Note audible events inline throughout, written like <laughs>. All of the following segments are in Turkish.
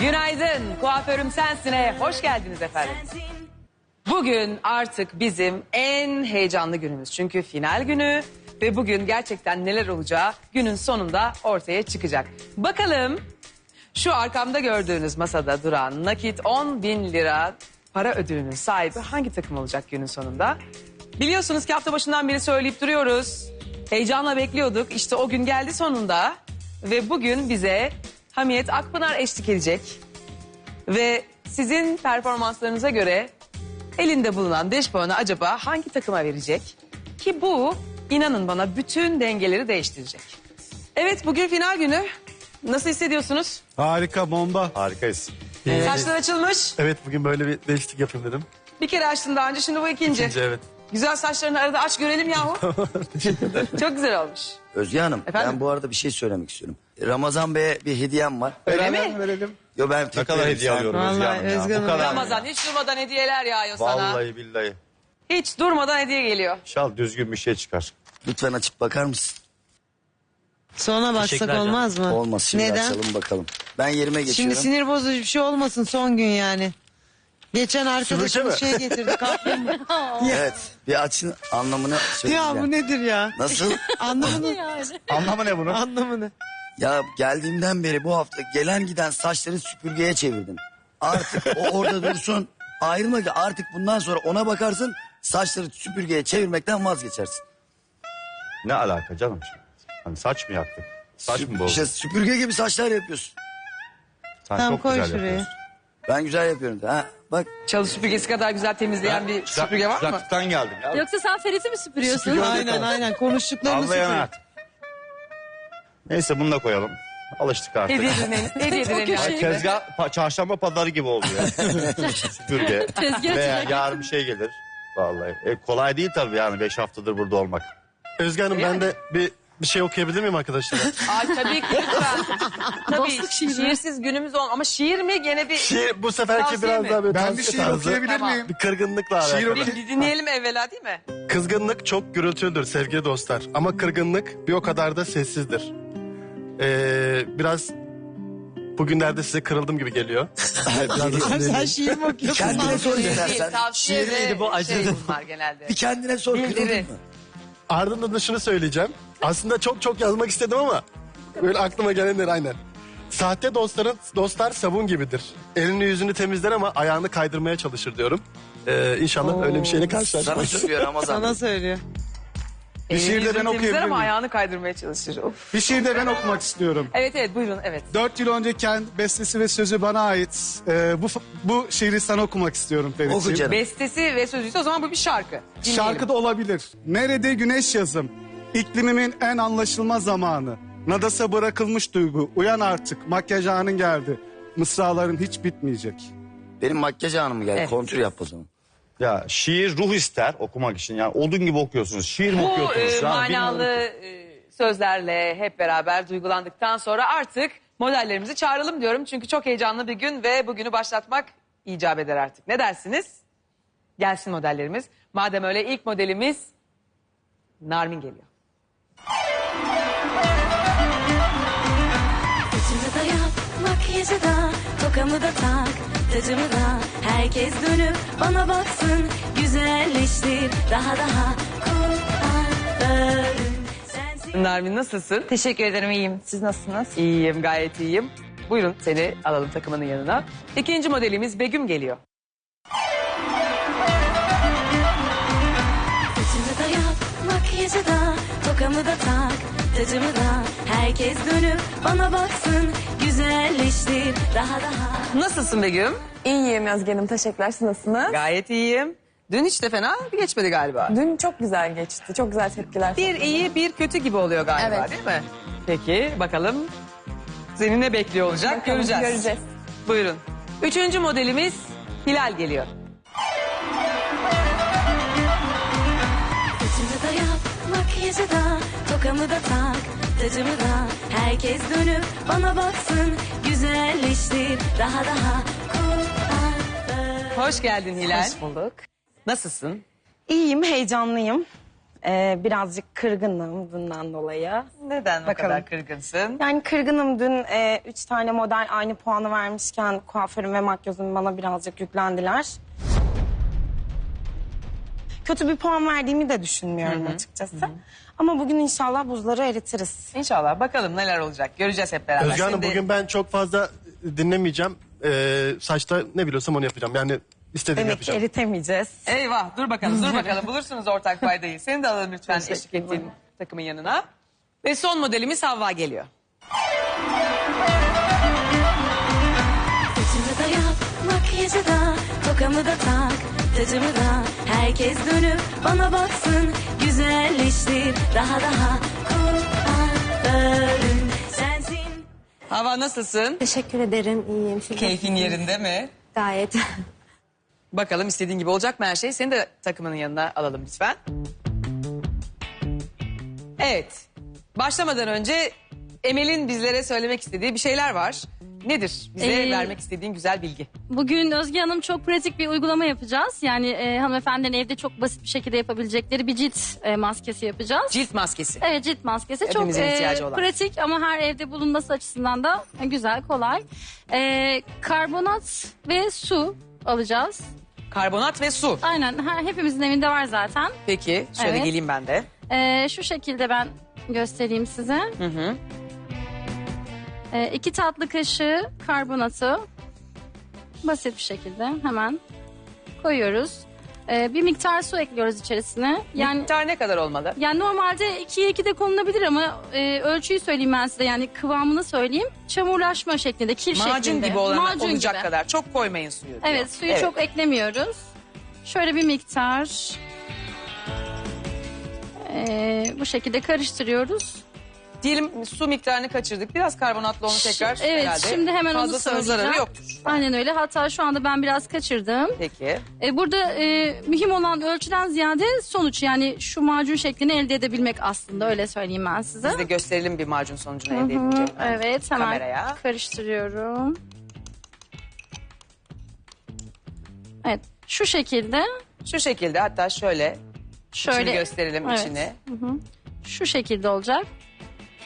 Günaydın, kuaförüm sensine. Hoş geldiniz efendim. Bugün artık bizim en heyecanlı günümüz. Çünkü final günü ve bugün gerçekten neler olacağı günün sonunda ortaya çıkacak. Bakalım şu arkamda gördüğünüz masada duran nakit 10 bin lira para ödülünün sahibi hangi takım olacak günün sonunda? Biliyorsunuz ki hafta başından beri söyleyip duruyoruz. Heyecanla bekliyorduk. İşte o gün geldi sonunda. Ve bugün bize Hamiyet Akpınar eşlik edecek. Ve sizin performanslarınıza göre elinde bulunan 5 puanı acaba hangi takıma verecek? Ki bu inanın bana bütün dengeleri değiştirecek. Evet bugün final günü. Nasıl hissediyorsunuz? Harika bomba. Harikayız. Saçlar açılmış. Evet bugün böyle bir değişiklik yapayım dedim. Bir kere açtın daha önce şimdi bu ikinci. İkinci evet. Güzel saçlarını arada aç görelim yahu. <laughs> <laughs> Çok güzel olmuş. Özge Hanım Efendim? ben bu arada bir şey söylemek istiyorum. Ramazan Bey'e bir hediyem var. Öyle mi? verelim. Yo ben Ne kadar hediye alıyorum Özge Hanım ya. Bu kadar. Ramazan hiç durmadan hediyeler yağıyor sana. Vallahi billahi. Hiç durmadan hediye geliyor. İnşallah düzgün bir şey çıkar. Lütfen açıp bakar mısın? Sonra baksak olmaz mı? Olmaz şimdi Neden? açalım bakalım. Ben yerime Şimdi geçiyorum. sinir bozucu bir şey olmasın son gün yani. Geçen arkadaşımız şey getirdi <laughs> kapya. <laughs> Evet bir açın anlamını ya söyleyeceğim. bu nedir ya? Nasıl? <laughs> Anlamını, Anlamı ne bunun? anlamını. ya geldiğimden beri bu hafta gelen giden saçları süpürgeye çevirdin. Artık o orada dursun. Ayrılma ki artık bundan sonra ona bakarsın saçları süpürgeye çevirmekten vazgeçersin. Ne alaka canım şimdi? Hani saç mı yaptık? Saç mı bozdu? İşte süpürge gibi saçlar yapıyorsun. Sen Tamam çok koy güzel şuraya. yapıyorsun. Ben güzel yapıyorum. Ha, bak Çalı süpürgesi kadar güzel temizleyen bir süpürge var mı? Uzaklıktan geldim ya. Yoksa sen Ferit'i mi süpürüyorsun? Aynen aynen konuştuklarını Allah'a süpür. emanet. Neyse bunu da koyalım. Alıştık artık. Hediye edelim. <laughs> Hediye edelim Ay, yani. tezgah pa- çarşamba pazarı gibi oldu ya. <laughs> Süpürge. Tezgah Veya açacak. yarın bir şey gelir. Vallahi. E, kolay değil tabii yani 5 haftadır burada olmak. Özge Hanım Yani. ben de bir bir şey okuyabilir miyim arkadaşlar? <laughs> Ay tabii ki lütfen. <laughs> tabii Dostluk şiiri. şiirsiz günümüz olmaz. Ama şiir mi gene bir... Şiir bu seferki Tavsiye biraz mi? daha böyle Ben bir tavsiye şiir tarzı. okuyabilir Tamam. miyim? Bir kırgınlıkla Şiir alakalı. Bir, bir dinleyelim evvela değil mi? Kızgınlık çok gürültülüdür sevgili dostlar. Ama kırgınlık bir o kadar da sessizdir. Ee, biraz bugünlerde size kırıldım gibi geliyor. <laughs> biraz da Sen sinirliyim. şiir mi okuyorsun? kendine sor Değil, istersen. tavsiye Şiir ve şey bunlar genelde. Bir kendine sor Bildiri. kırıldın mı? Ardından da şunu söyleyeceğim. Aslında çok çok yazmak istedim ama böyle aklıma gelenler aynen. Sahte dostların dostlar sabun gibidir. Elini yüzünü temizler ama ayağını kaydırmaya çalışır diyorum. Ee, inşallah öyle bir şeyle Sana karşılaşmayız. söylüyor Ramazan. Sana söylüyor. Bir şiir de ben okuyabilir ama miyim? ayağını kaydırmaya çalışır. Of. Bir şiir de ben okumak istiyorum. Evet evet buyurun evet. Dört yıl önce kendi bestesi ve sözü bana ait. Ee, bu bu şiiri sana okumak istiyorum Ferit'ciğim. Oku canım. Bestesi ve sözüyse o zaman bu bir şarkı. Dinleyelim. Şarkı da olabilir. Nerede güneş yazım? İklimimin en anlaşılmaz zamanı. Nadasa bırakılmış duygu. Uyan artık. Makyaj anın geldi. Mısraların hiç bitmeyecek. Benim makyaj anım geldi. Evet. Kontür yap o zaman. Ya şiir ruh ister okumak için. Yani odun gibi okuyorsunuz. Şiir mi Bu okuyorsunuz? e, şu an manalı bilmiyorum e, sözlerle hep beraber duygulandıktan sonra artık modellerimizi çağıralım diyorum. Çünkü çok heyecanlı bir gün ve bugünü başlatmak icap eder artık. Ne dersiniz? Gelsin modellerimiz. Madem öyle ilk modelimiz Narmin geliyor. Makyajı da, tokamı da tak, tacımı da. Herkes dönüp bana baksın, güzelleştir daha daha. Sensin. Narmin nasılsın? Teşekkür ederim iyiyim. Siz nasılsınız? İyiyim gayet iyiyim. Buyurun seni alalım takımının yanına. İkinci modelimiz Begüm geliyor. Saçımı da yap, makyajı da, tokamı da tak, tacımı da. Herkes dönüp bana baksın, güzelleştir daha daha. Nasılsın Begüm? İyiyim Yazgi Hanım. Teşekkürler. Siz nasılsınız? Gayet iyiyim. Dün hiç de fena geçmedi galiba. Dün çok güzel geçti. Çok güzel tepkiler. Bir iyi bir kötü gibi oluyor galiba Evet. değil mi? Peki bakalım seni ne bekliyor olacak Bakalım, göreceğiz. Göreceğiz. Buyurun. Üçüncü modelimiz Hilal geliyor. Tokamı da tak, tacımı da. Herkes dönüp bana baksın, güzelleştir daha daha. Hoş geldin Hilal. Hoş bulduk. Nasılsın? İyiyim, heyecanlıyım. Ee, birazcık kırgınım bundan dolayı. Neden o Bakalım. kadar kırgınsın? Yani kırgınım dün e, üç tane model aynı puanı vermişken kuaförüm ve makyözüm bana birazcık yüklendiler. Kötü bir puan verdiğimi de düşünmüyorum açıkçası. Ama bugün inşallah buzları eritiriz. İnşallah bakalım neler olacak. Göreceğiz hep beraber. Özge Hanım Şimdi- bugün ben çok fazla dinlemeyeceğim. Ee, saçta ne biliyorsam onu yapacağım. Yani istediğimi Demek ki yapacağım. eritemeyeceğiz. Eyvah dur bakalım dur <laughs> bakalım bulursunuz ortak paydayı. Seni de alalım lütfen eşlik ettiğin takımın yanına. Ve son modelimiz Havva geliyor. Saçımı da yap, makyajı da, tokamı da tak, tacımı da. Herkes dönüp bana baksın, güzelleştir daha daha. Kuaförüm sensin. Havva nasılsın? Teşekkür ederim. İyiyim. Siz Keyfin nasılsınız? yerinde mi? Gayet. <laughs> Bakalım istediğin gibi olacak mı her şey? Seni de takımının yanına alalım lütfen. Evet. Başlamadan önce Emel'in bizlere söylemek istediği bir şeyler var. Nedir? Bize Ee, vermek istediğin güzel bilgi. Bugün Özge Hanım çok pratik bir uygulama yapacağız. Yani e, hanımefendinin evde çok basit bir şekilde yapabilecekleri bir cilt e, maskesi yapacağız. Cilt maskesi. Evet cilt maskesi çok Hepimizin ihtiyacı olan. pratik ama her evde bulunması açısından da e, güzel, kolay. E, karbonat ve su alacağız. Karbonat ve su. Aynen her, hepimizin evinde var zaten. Peki şöyle Evet. geleyim ben de. E, şu şekilde ben göstereyim size. Hı hı. E, iki tatlı kaşığı karbonatı basit bir şekilde hemen koyuyoruz. E, bir miktar su ekliyoruz içerisine. Yani Miktar ne kadar olmalı? yani normalde 2'ye 2 de konulabilir ama e, ölçüyü söyleyeyim ben size yani kıvamını söyleyeyim. Çamurlaşma şeklinde, kil Macun şeklinde. gibi olan, Macun olacak gibi. kadar. Çok koymayın suyu. diyor. Evet suyu çok eklemiyoruz. Şöyle bir miktar e, bu şekilde karıştırıyoruz. Diyelim su miktarını kaçırdık. Biraz karbonatlı onu tekrar Evet herhalde. şimdi hemen onu Fazlasının söyleyeceğim. zararı yoktur. Aynen öyle hatta şu anda ben biraz kaçırdım. Peki. E, burada e, mühim olan ölçüden ziyade sonuç yani şu macun şeklini elde edebilmek aslında öyle söyleyeyim ben size. Biz de gösterelim bir macun sonucunu elde hı, edince. Evet hemen Kameraya. karıştırıyorum. Evet şu şekilde Şu şekilde hatta şöyle, şöyle içini gösterelim Evet. içini. şu şekilde olacak.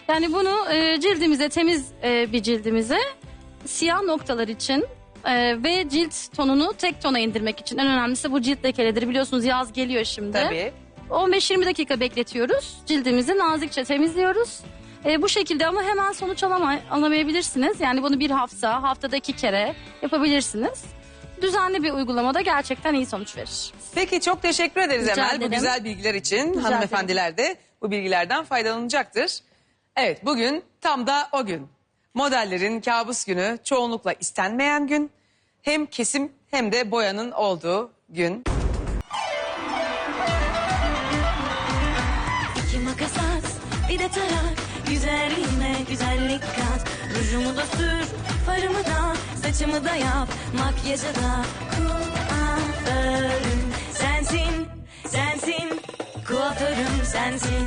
Yani bunu e, cildimize temiz e, bir cildimize siyah noktalar için e, ve cilt tonunu tek tona indirmek için en önemlisi bu cilt lekeleri biliyorsunuz yaz geliyor şimdi. Tabii. 15-20 dakika bekletiyoruz. Cildimizi nazikçe temizliyoruz. E, bu şekilde ama hemen sonuç alama, alamayabilirsiniz. Yani bunu bir hafta, haftada iki kere yapabilirsiniz. Düzenli bir uygulamada gerçekten iyi sonuç verir. Peki çok teşekkür ederiz Rica Emel bu ederim. güzel bilgiler için. Rica Hanımefendiler de bu bilgilerden faydalanacaktır. Evet bugün tam da o gün. Modellerin kabus günü çoğunlukla istenmeyen gün. Hem kesim hem de boyanın olduğu gün. İki makas bir de tarak. Güzelliğime güzellik kat. Rujumu da sür, farımı da, saçımı da yap. Makyajı da kuaförüm sensin, sensin. Kuaförüm sensin.